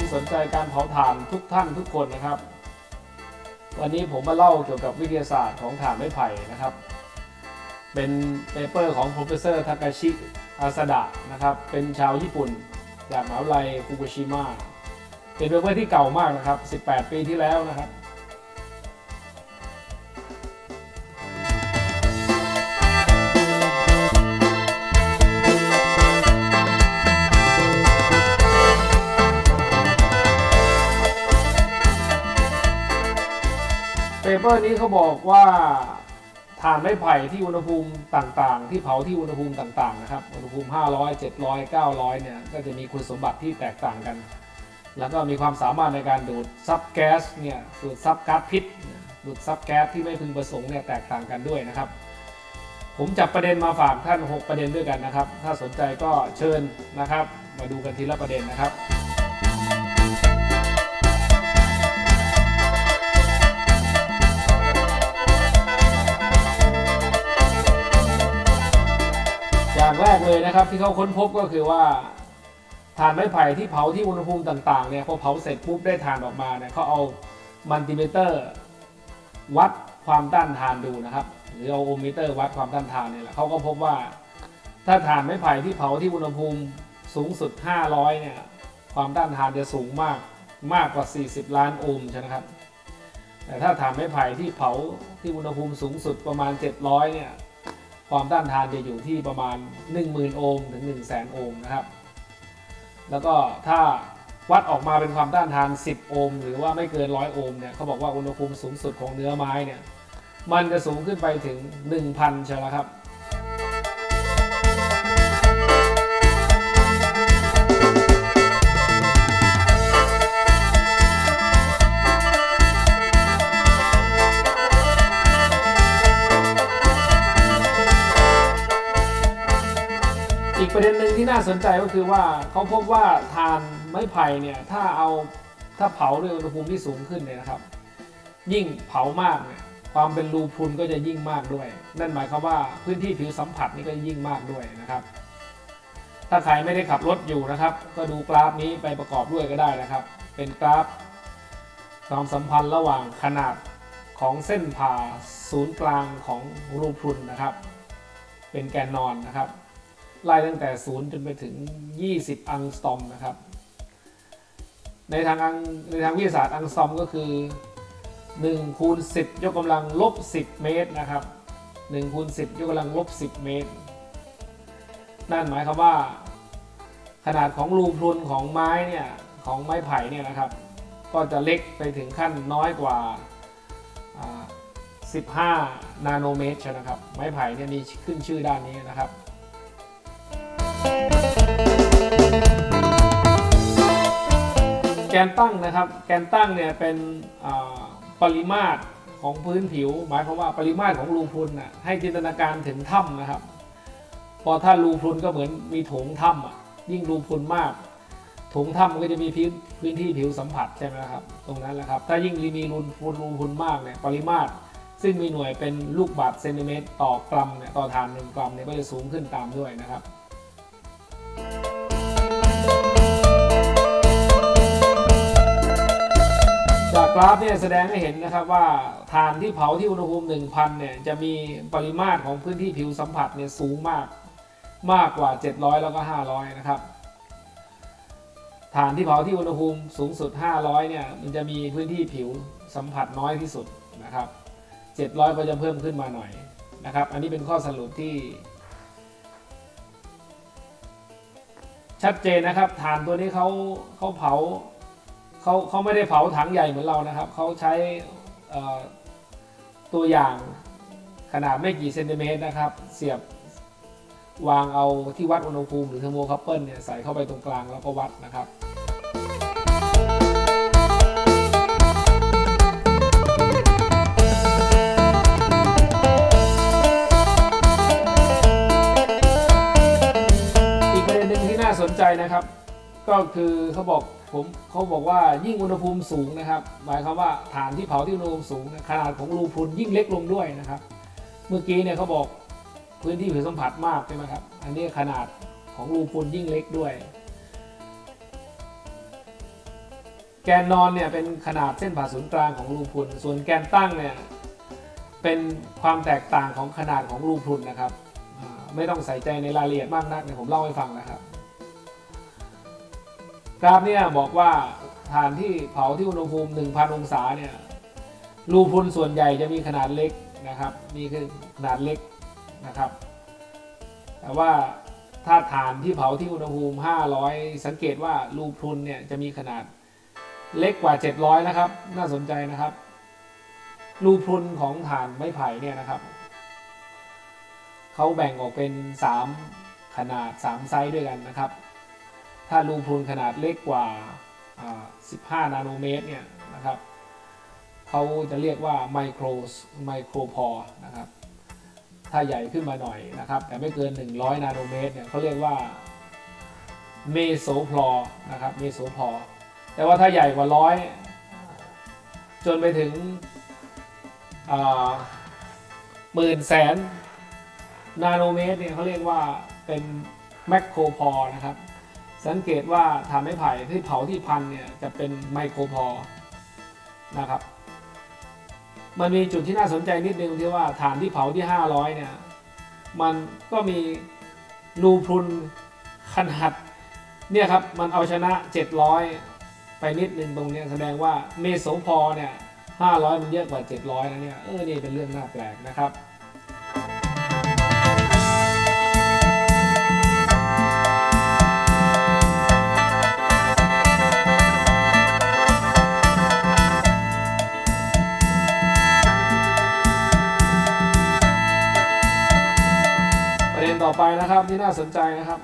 ทุกท่านทุกคนนะครับ วันนี้ผมมาเล่าเกี่ยวกับวิทยาศาสตร์ของถ่านไม้ไผ่นะครับ เป็นเปเปอร์ของ professor Takashi Asada นะครับ เป็นชาวญี่ปุ่น จากมหาวิทยาลัยฟุกุชิมะเป็นเปเปอร์ที่เก่ามากนะครับ 18 ปีที่แล้วนะครับ เปอร์นี้เขาบอกว่าถ่านไม้ไผ่ที่อุณหภูมิต่างๆ ที่เผาที่อุณหภูมิต่างๆนะครับอุณหภูมิ 500 700 900 เนี่ยก็จะมีคุณสมบัติที่แตกต่างกัน แล้วก็มีความสามารถในการดูดซับแก๊สเนี่ยดูดซับก๊าซพิษดูดซับแก๊สที่ไม่พึงประสงค์เนี่ยแตกต่างกันด้วยนะครับ ผมจับประเด็นมาฝากท่าน 6 ประเด็นด้วยกันนะครับ ถ้าสนใจก็เชิญนะครับ มาดูกันทีละประเด็นนะครับ เลยนะครับ ที่เขาค้นพบก็คือว่าถ่านไม้ไผ่ที่เผาที่อุณหภูมิต่างๆเนี่ยพอเผาเสร็จปุ๊บได้ถ่านออกมาเนี่ยเขาเอามัลติเมเตอร์ วัดความต้านทานดูนะครับ หรือเอาโอมมิเตอร์วัดความต้านทานเนี่ยแหละเขาก็พบว่า ถ้าถ่านไม้ไผ่ที่เผาที่อุณหภูมิสูงสุด 500 เนี่ยความต้านทานจะสูงมากมากกว่า 40 ล้านโอห์มใช่ไหมครับแต่ถ้าถ่านไม้ไผ่ที่เผาที่อุณหภูมิสูงสุดประมาณ 700 เนี่ย ความต้านทานจะอยู่ที่ประมาณ 10,000 โอห์มถึง 1 0 0 0 0แสนโอห์มนะครับ แล้วก็ถ้าวัดออกมาเป็นความต้านทาน 10 โอห์มหรือว่าไม่เกิน 100 โอห์มเนี่ยเขาบอกว่าอุณหภูมิสูงสุดของเนื้อไม้เนี่ยมันจะสูงขึ้นไปถึง 1,000ใช่แล้วครับ อีกประเด็นหนึ่งที่น่าสนใจก็คือว่าเขาพบว่าทานไม้ไผ่เนี่ยถ้าเอาถ้าเผาด้วยอุณหภูมิที่สูงขึ้นเนี่ยนะครับ ยิ่งเผามากเนี่ยความเป็นรูพรุนก็จะยิ่งมากด้วย นั่นหมายความว่าพื้นที่ผิวสัมผัสนี่ก็ยิ่งมากด้วยนะครับ ถ้าใครไม่ได้ขับรถอยู่นะครับ ก็ดูกราฟนี้ไปประกอบด้วยก็ได้นะครับ เป็นกราฟความสัมพันธ์ระหว่างขนาดของเส้นผ่าศูนย์กลางของรูพรุนนะครับ เป็นแกนนอนนะครับ ไล่ตั้งแต่ 0 จนไปถึง 20 อังสตอมนะครับ ในทางอังในทางวิทยาศาสตร์อังสตอมก็คือ1คูณ10 ยกกำลังลบ 10 เมตรนะครับ1คูณ10 ยกกำลังลบ 10 เมตร นั่นหมายความว่า ขนาดของรูพรุนของไม้เนี่ยของไม้ไผ่เนี่ยนะครับ ก็จะเล็กไปถึงขั้นน้อยกว่า 15 นาโนเมตรนะครับ ไม้ไผ่เนี่ยมีขึ้นชื่อด้านนี้นะครับ แกนตั้งนะครับ แกนตั้งเนี่ยเป็นปริมาตรของพื้นผิว หมายความว่าปริมาตรของรูพรุนน่ะให้จินตนาการถึงถ้ำนะครับ พอถ้ารูพรุนก็เหมือนมีโถงถ้ำอะยิ่งรูพรุนมากโถงถ้ำก็จะมีพื้นพื้นที่ผิวสัมผัสใช่ไหมครับ ตรงนั้นแหละครับ ถ้ายิ่งมีรูพรุนรูพรุนมากเนี่ยปริมาตร ซึ่งมีหน่วยเป็นลูกบาศก์เซนติเมตร ต่อกรัมเนี่ยต่อฐานหนึ่งกรัมเนี่ยก็จะสูงขึ้นตามด้วยนะครับ จากกราฟเนี่ยแสดงให้เห็นนะครับว่าถ่านที่เผาที่อุณหภูมิ 1,000 เนี่ยจะมีปริมาตรของพื้นที่ผิวสัมผัสเนี่ยสูงมากมากกว่า 700 แล้วก็ 500 นะครับถ่านที่เผาที่อุณหภูมิสูงสุด 500 เนี่ยมันจะมีพื้นที่ผิวสัมผัสน้อยที่สุดนะครับ 700 ก็จะเพิ่มขึ้นมาหน่อยนะครับ อันนี้เป็นข้อสรุปที่ ชัดเจนนะครับถ่านตัวนี้เขาเขาเผา เขาเขาไม่ได้เผาถังใหญ่เหมือนเรานะครับ เขาใช้ตัวอย่างขนาดไม่กี่เซนติเมตรนะครับ เสียบวางเอาที่วัดอุณหภูมิหรือเทอร์โมคัพเปิลเนี่ยใส่เข้าไปตรงกลางแล้วก็วัดนะครับอีกประเด็นหนึ่งที่น่าสนใจนะครับ ก็คือเขาบอกผมเขาบอกว่ายิ่งอุณหภูมิสูงนะครับ หมายความว่าฐานที่เผาที่อุณหภูมิสูงขนาดของรูพรุนยิ่งเล็กลงด้วยนะครับ เมื่อกี้เนี่ยเขาบอกพื้นที่ผิวสัมผัสมากใช่ไหมครับ อันนี้ขนาดของรูพรุนยิ่งเล็กด้วย แกนนอนเนี่ยเป็นขนาดเส้นผ่าศูนย์กลางของรูพรุนส่วนแกนตั้งเนี่ยเป็นความแตกต่างของขนาดของรูพรุนนะครับ ไม่ต้องใส่ใจในรายละเอียดมากนักเดี๋ยผมเล่าให้ฟังนะครับ กราฟเนี่ยบอกว่าฐานที่เผาที่อุณหภูมิ 1,000 องศาเนี่ยรูพุนส่วนใหญ่จะมีขนาดเล็กนะครับนี่คือขนาดเล็กนะครับ แต่ว่าถ้าฐานที่เผาที่อุณหภูมิ 500 สังเกตว่ารูพุนเนี่ยจะมีขนาดเล็กกว่า 700 นะครับ น่าสนใจนะครับ รูพุนของฐานไม้ไผ่เนี่ยนะครับเขาแบ่งออกเป็น 3 ขนาด 3 ไซส์ด้วยกันนะครับ ถ้ารูพรุนขนาดเล็กกว่าอ่า 15 นาโนเมตรเนี่ยนะครับเขาจะเรียกว่าไมโครไมโครพอนะครับ ถ้าใหญ่ขึ้นมาหน่อยนะครับ แต่ไม่เกิน 100 นาโนเมตรเนี่ยเขาเรียกว่าเมโซพลอนะครับเมโซพอแต่ว่าถ้าใหญ่กว่าร้อยจนไปถึงหมื่นแสนนาโนเมตรเนี่ยเขาเรียกว่าเป็นแมคโครพอนะครับ สังเกตว่าทำให้ไผ่ที่เผาที่พันเนี่ยจะเป็นไมโครพอนะครับ มันมีจุดที่น่าสนใจนิดนึงที่ว่าฐานที่เผาที่ 500เนี่ยมันก็มีรูพรุนขนาดเนี่ยครับมันเอาชนะ 700 ไปนิดนึงตรงนี้แสดงว่าเมโสพอเนี่ย500 มันเยอะกว่า 700นะเนี่ยเออนี่เป็นเรื่องน่าแปลกนะครับ ต่อไปนะครับที่น่าสนใจนะครับ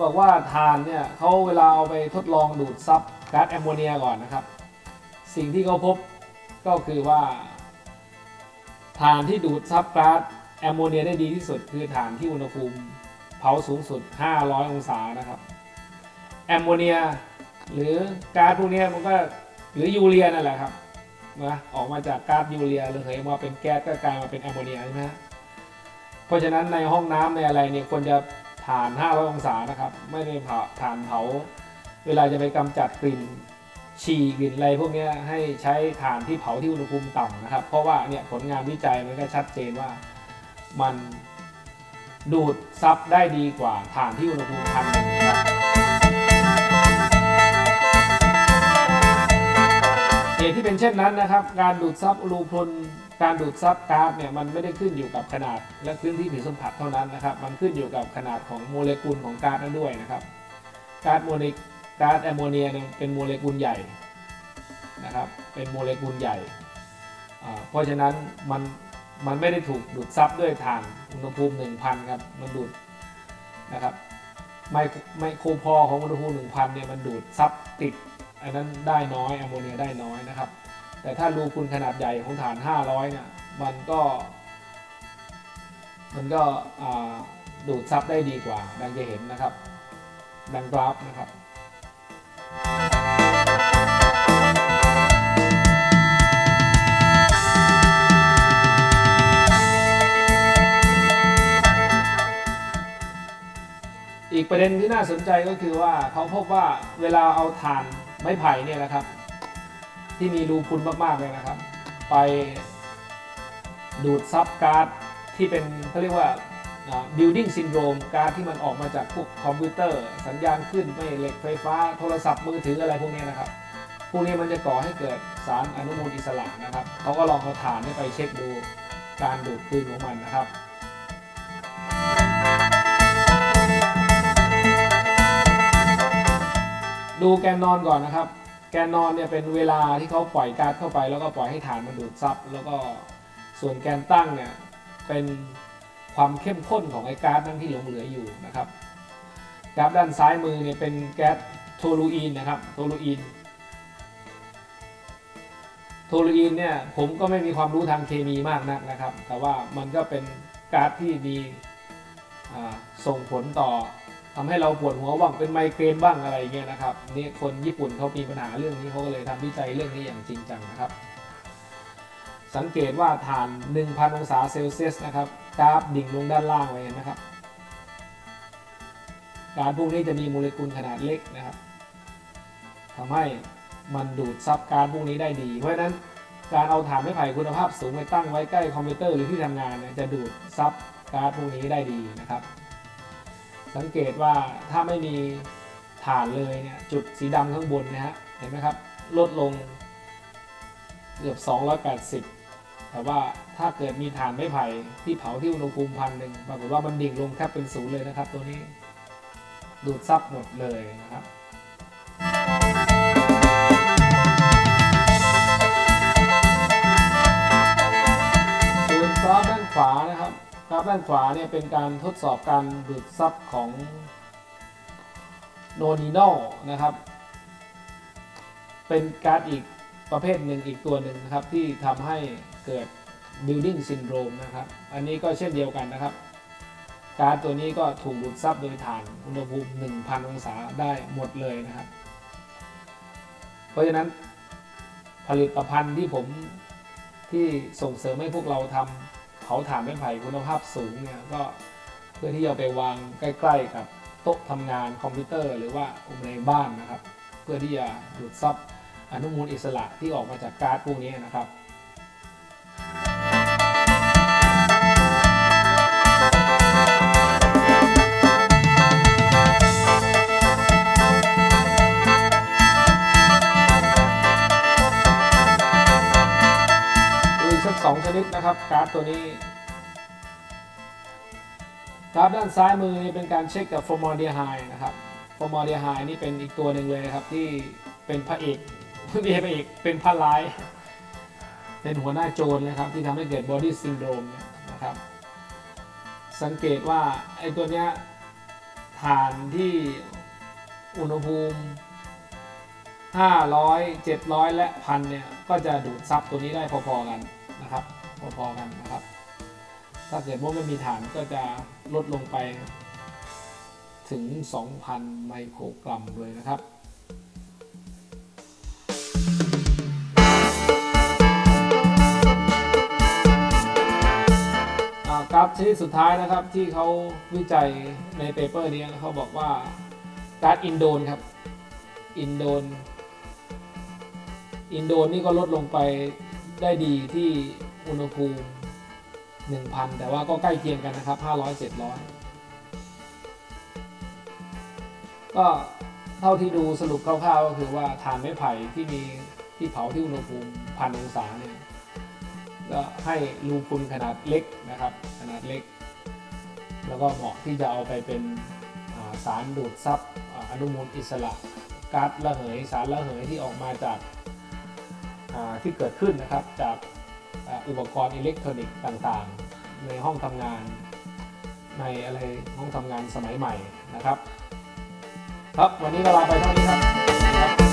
บอกว่าทานเนี่ยเขาเวลาเอาไปทดลองดูดซับก๊าซแอมโมเนียก่อนนะครับ สิ่งที่เขาพบก็คือว่าฐานที่ดูดซับก๊าซแอมโมเนียได้ดีที่สุด คือฐานที่อุณหภูมิเผาสูงสุด 500 องศานะครับ แอมโมเนียหรือก๊าซพวกนี้มันก็หรือยูเรียนั่นแหละครับนะออกมาจากก๊าซยูเรียเลยเหยมาเป็นแก๊สก็กลายมาเป็นแอมโมเนียใช่ไหมฮะ เพราะฉะนั้นในห้องน้ำในอะไรเนี่ยควรจะผ่าน 500 องศานะครับ ไม่ได้ผ่าผ่านเผา เวลาจะไปกำจัดกลิ่นฉี่กลิ่นอะไรพวกนี้ให้ใช้ถ่านที่เผาที่อุณหภูมิต่ำนะครับ เพราะว่าเนี่ยผลงานวิจัยมันก็ชัดเจนว่ามันดูดซับได้ดีกว่าถ่านที่อุณหภูมิพันหนึ่งครับ เช่นนั้นนะครับ การดูดซับรูพรนการดูดซับก๊าซเนี่ยมันไม่ได้ขึ้นอยู่กับขนาดและพื้นที่ผิวสัมผัสเท่านั้นนะครับ มันขึ้นอยู่กับขนาดของโมเลกุลของก๊าซนั้นด้วยนะครับก๊าซโมเลก๊าซแอมโมเนียเนี่ยเป็นโมเลกุลใหญ่นะครับ เป็นโมเลกุลใหญ่อ่าเพราะฉะนั้นมันมันไม่ได้ถูกดูดซับด้วยถ่านอุณหภูมิ 1,000 ครับ มันดูดนะครับไมไมโครพอของอุณหภูมิ 1,000 เนี่ยมันดูดซับติด อันนั้นได้น้อยแอมโมเนียได้น้อยนะครับ แต่ถ้ารูคุณขนาดใหญ่ของฐาน 500เนี่ยมันก็ มันก็ดูดซับได้ดีกว่า ดังจะเห็นนะครับ ดังกราฟนะครับอีกประเด็นที่น่าสนใจก็คือว่าเขาพบว่าเวลาเอาถ่าน ไม้ไผ่เนี่ยนะครับ ที่มีรูพุนมากๆเลยนะครับ ไปดูดซับก๊าซที่เป็นเขาเรียกว่า building syndrome ก๊าซที่มันออกมาจากพวกคอมพิวเตอร์ สัญญาณขึ้นไม่เหล็กไฟฟ้า โทรศัพท์มือถืออะไรพวกนี้นะครับ พวกนี้มันจะก่อให้เกิดสารอนุมูลอิสระนะครับเขาก็ลองเอาถ่านไปเช็คดูการดูดคืนของมันนะครับ ดูแกนนอนก่อนนะครับ แกนนอนเนี่ยเป็นเวลาที่เขาปล่อยก๊าซเข้าไป แล้วก็ปล่อยให้ฐานมันดูดซับแล้วก็ส่วนแกนตั้งเนี่ยเป็นความเข้มข้นของไอ้ก๊าซนั้นที่หลงเหลืออยู่นะครับกราฟด้านซ้ายมือเนี่ยเป็นแก๊สโทลูอีนนะครับโทลูอีนโทลูอีนเนี่ยผมก็ไม่มีความรู้ทางเคมีมากนักนะครับ แต่ว่ามันก็เป็นก๊าซที่มีส่งผลต่อ ทำให้เราปวดหัวบ้างเป็นไมเกรนบ้างอะไรเงี้ยนะครับนี่คนญี่ปุ่นเขามีปัญหาเรื่องนี้เขาก็เลยทำวิจัยเรื่องนี้อย่างจริงจังนะครับ สังเกตว่าฐาน 1,000 องศาเซลเซียสนะครับกราฟดิ่งลงด้านล่างไว้นะครับการพวกนี้จะมีโมเลกุลขนาดเล็กนะครับทำให้มันดูดซับกาซพวกนี้ได้ดี เพราะฉะนั้นการเอาถ่านไม้ไผ่คุณภาพสูงไปตั้งไว้ใกล้คอมพิวเตอร์หรือที่ทำงานเนี่ยจะดูดซับกาซพวกนี้ได้ดีนะครับ สังเกตว่าถ้าไม่มีถ่านเลยเนี่ยจุดสีดำข้างบนนะฮะเห็นไหมครับลดลงเกือบ 280 แต่ว่าถ้าเกิดมีถ่านไม้ไผ่ที่เผาที่อุณหภูมิพันหนึ่งปรากฏว่ามันดิ่งลงแทบเป็นศูนย์เลยนะครับ ตัวนี้ดูดซับหมดเลยนะครับส่วนกราฟด้านขวานะครับ กราฟด้านขวาเนี่ยเป็นการทดสอบการดูดซับของโนนิโนนะครับ เป็นการอีกประเภทหนึ่งอีกตัวหนึ่งนะครับ ที่ทำให้เกิด building syndrome นะครับ อันนี้ก็เช่นเดียวกันนะครับ การตัวนี้ก็ถูกดูดซับโดยฐานอุณหภูมิ 1,000 องศาได้หมดเลยนะครับ เพราะฉะนั้นผลิตภัณฑ์ที่ผมที่ส่งเสริมให้พวกเราทำ เผาถ่านไม้ไผ่คุณภาพสูงเนี่ยก็เพื่อที่จะไปวางใกล้ ๆ กับโต๊ะทำงานคอมพิวเตอร์ หรือว่าในบ้านนะครับ เพื่อที่จะดูดซับอนุมูลอิสระที่ออกมาจากก๊าซพวกนี้นะครับ นิดนะครับการ์ดตัวนี้กราฟด้านซ้ายมือนี่เป็นการเช็คกับฟอร์มอลเดียไฮนะครับฟอร์มอลเดียไฮนี่เป็นอีกตัวหนึ่งเลยครับที่เป็นพระเอกไม่ใช่พระเอกเป็นพระร้าย เป็นหัวหน้าโจรนะครับที่ทำให้เกิดบอดี้ซินโดรมนะครับ สังเกตว่าไอ้ตัวเนี้ยฐานที่อุณหภูมิ 500 700 และพันเนี่ยก็จะดูดซับตัวนี้ได้พอๆกันนะครับ พอๆกันนะครับ ถ้าเกิดว่าไม่มีฐานก็จะลดลงไปถึง 2,000 ไมโครกรัมเลยนะครับอ่ากราฟชนิดสุดท้ายนะครับที่เขาวิจัยในเปเปอร์นี้เขาบอกว่าการอินโดนครับ อินโดน อินโดนนี่ก็ลดลงไปได้ดีที่ อุณหภูมิ 1,000 แต่ว่าก็ใกล้เคียงกันนะครับ 500 700 ก็เท่าที่ดูสรุปคร่าวๆก็คือว่าถ่านไม้ไผ่ที่มีที่เผาที่อุณหภูมิพันองศาเนี่ยก็ให้รูพุนขนาดเล็กนะครับ ขนาดเล็ก แล้วก็เหมาะที่จะเอาไปเป็นสารดูดซับอนุมูลอิสระก๊าซระเหยสารระเหยที่ออกมาจากที่เกิดขึ้นนะครับจาก อุปกรณ์อิเล็กทรอนิกส์ต่างๆ ในห้องทำงานในอะไรห้องทำงานสมัยใหม่นะครับ ครับวันนี้ก็ลาไปเท่านี้ครับ